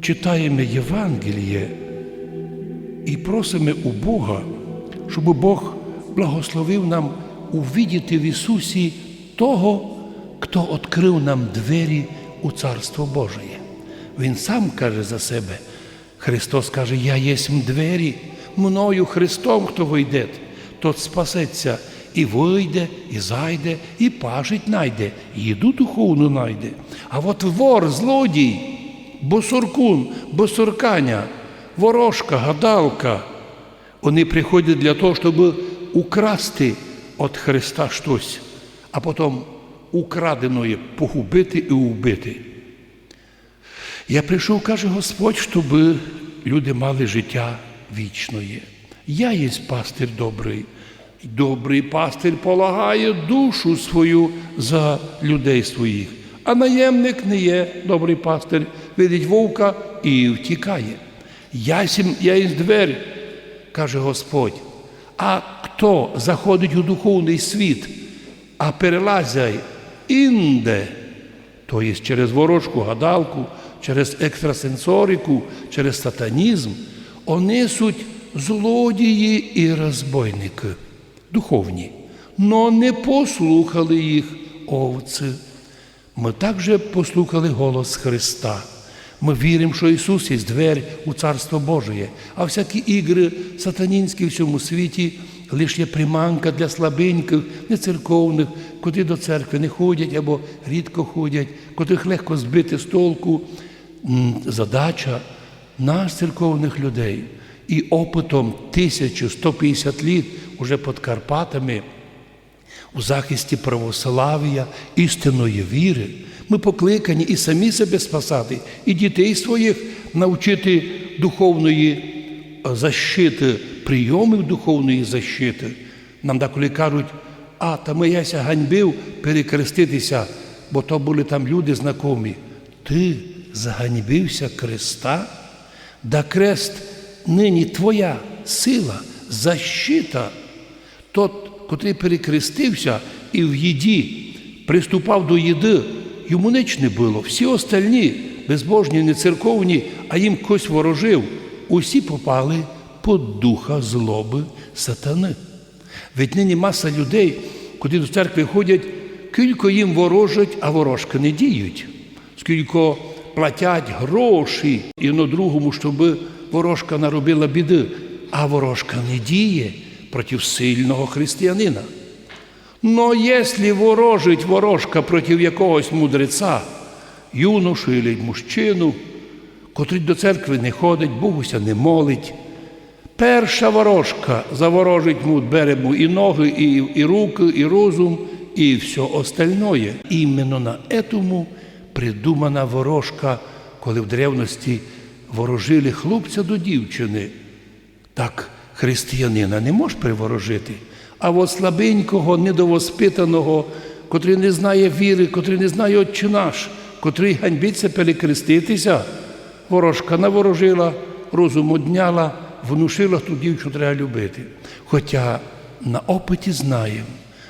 читаємо Євангеліє і просимо у Бога, щоб Бог благословив нам увидіти в Ісусі того, хто відкрив нам двері у Царство Божє. Він сам каже за себе. Христос каже, Я єсмь двері, мною Христом, хто вийде, тот спасеться і вийде, і зайде, і пажить найде, їду духовну найде. А от вор, злодій, босоркун, босорканя, ворожка, гадалка, вони приходять для того, щоб украсти від Христа щось, а потім украденої погубити і убити. Я прийшов, каже Господь, щоб люди мали життя вічне. Я є пастир добрий. Добрий пастир полагає душу свою за людей своїх, а наємник не є добрий пастир, видить вовка і втікає. Я сім, я із двері, каже Господь. А хто заходить у духовний світ, а перелазяй інде, то є через ворожку гадалку, через екстрасенсорику, через сатанізм, вони суть злодії і розбойники, духовні, но не послухали їх овці. Ми також послухали голос Христа. Ми віримо, що Ісус є двері у Царство Божє, а всякі ігри сатанінські в цьому світі лише є приманка для слабеньких, нецерковних, котрі до церкви не ходять або рідко ходять, котрих легко збити з толку. Задача нас, церковних людей, і опитом 1150 літ уже під Карпатами у захисті православ'я, істинної віри. Ми покликані і самі себе спасати, і дітей своїх навчити духовної е, защити, прийомів духовної защити. Нам деколи кажуть, а та ми яся ганьбив перекреститися, бо то були там люди знакомі. Ти заганьбився креста, да крест нині твоя сила, защита. Тот, котрий перекрестився і в їді приступав до їди, йому ніч не було. Всі остальні, безбожні, не церковні, а їм хтось ворожив, усі попали під духа злоби сатани. Ведь нині маса людей, куди до церкви ходять, кілько їм ворожать, а ворожки не діють. Скільки платять гроші і на другому, щоб ворожка наробила біди, а ворожка не діє проти сильного християнина. Но якщо ворожить ворожка проти якогось мудреця, юношу і мужчину, котрий до церкви не ходить, Богуся не молить, перша ворожка заворожить му, бере му і ноги, і, і руки, і розум, і все остальное. Іменно на етому придумана ворожка, коли в древності ворожили хлопця до дівчини. Так християнина не може приворожити. А от слабенького, недовоспитаного, котрий не знає віри, котрий не знає Отче наш, котрий ганьбиться перекреститися, ворожка наворожила, розум одняла, внушила ту дівчину треба любити. Хоча на опиті знаємо,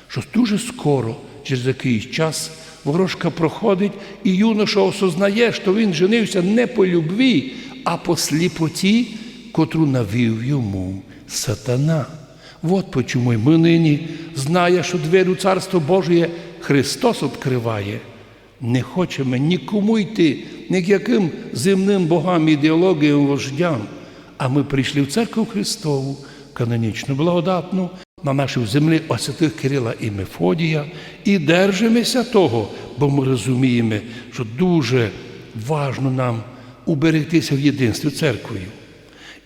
що дуже скоро, через якийсь час, ворожка проходить, і юноша осознає, що він женився не по любві, а по сліпоті, котру навів йому сатана. От почому ми нині, зная, що двері у Царство Божє Христос відкриває, не хочемо нікому йти, ніяким земним богам, ідеологіям, вождям. А ми прийшли в церкву Христову, канонічну, благодатну, на нашій землі освятих Кирила і Мефодія, і держимося того, бо ми розуміємо, що дуже важно нам уберегтися в єдинстві церквою.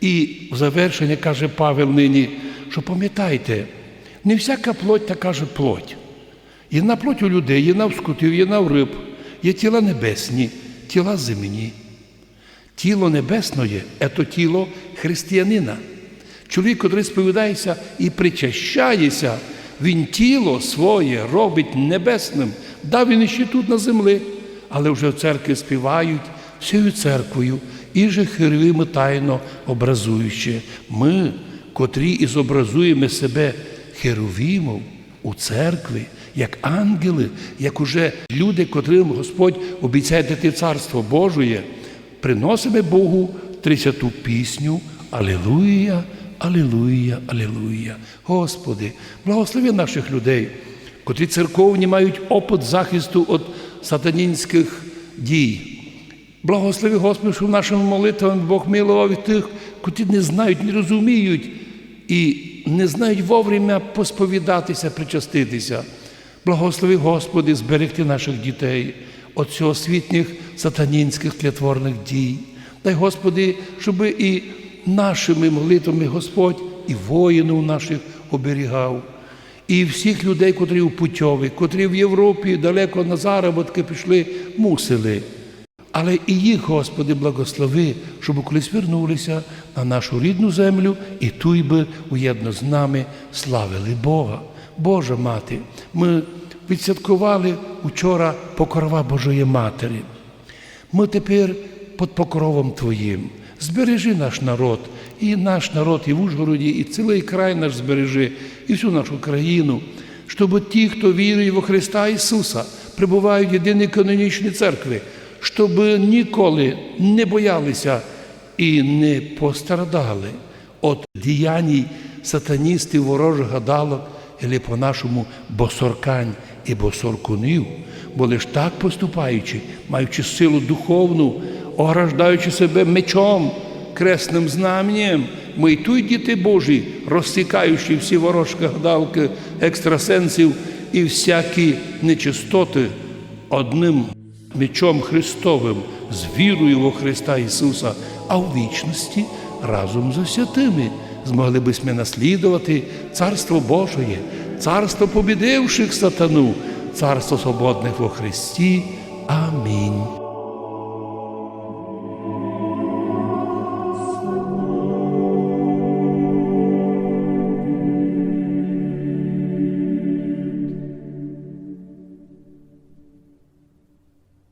І в завершення каже Павел нині, що пам'ятайте, не всяка плоть така же плоть. Є на плоть у людей, є на в скотів, є на риб, є тіла небесні, тіла земні. Тіло небесне це тіло християнина. Чоловік, який сповідається і причащається, він тіло своє робить небесним. Да, він іще тут на землі, але вже в церкві співають всією церквою, і же херовими тайно образуючи. Ми, котрі і зобразуємо себе херовімов у церкві, як ангели, як уже люди, котрим Господь обіцяє дати царство Божє, приносимо Богу тридцяту пісню Алілуя, Алілуя, Алілуя. Господи, благослови наших людей, котрі церковні мають опит захисту від сатанінських дій. Благослови Господи, що в нашому молитвам Бог милував і тих, котрі не знають, не розуміють і не знають вовремя посповідатися, причаститися. Благослови, Господи, зберегти наших дітей від цього сатанінських тлятворних дій. Дай, Господи, щоб і нашими молитвами Господь і воїнів наших оберігав, і всіх людей, котрі у путьові, котрі в Європі далеко на заробітки пішли, мусили. Але і їх, Господи, благослови, щоб колись вернулися на нашу рідну землю і туй би уєдно з нами славили Бога. Божа Мати, ми відсвяткували учора покрова Божої Матері. Ми тепер під покровом Твоїм. Збережи наш народ, і наш народ, і в Ужгороді, і цілий край наш збережи, і всю нашу країну, щоб ті, хто вірує во Христа Ісуса, прибувають в єдиній канонічній церкві, щоб ніколи не боялися і не пострадали. Від діянь сатаністів, ворожих гадалок, або по-нашому босоркань і босоркунів, бо лиш так поступаючи, маючи силу духовну, ограждаючи себе мечом, кресним знаменем, ми й тут діти Божі, розсікаючи всі ворожки, гадалки, екстрасенсів і всякі нечистоти одним мечом Христовим, з вірою во Христа Ісуса, а в вічності разом з святими змогли б ми наслідувати Царство Божоє, царство побідивших сатану, царство свободних во Христі. Амінь.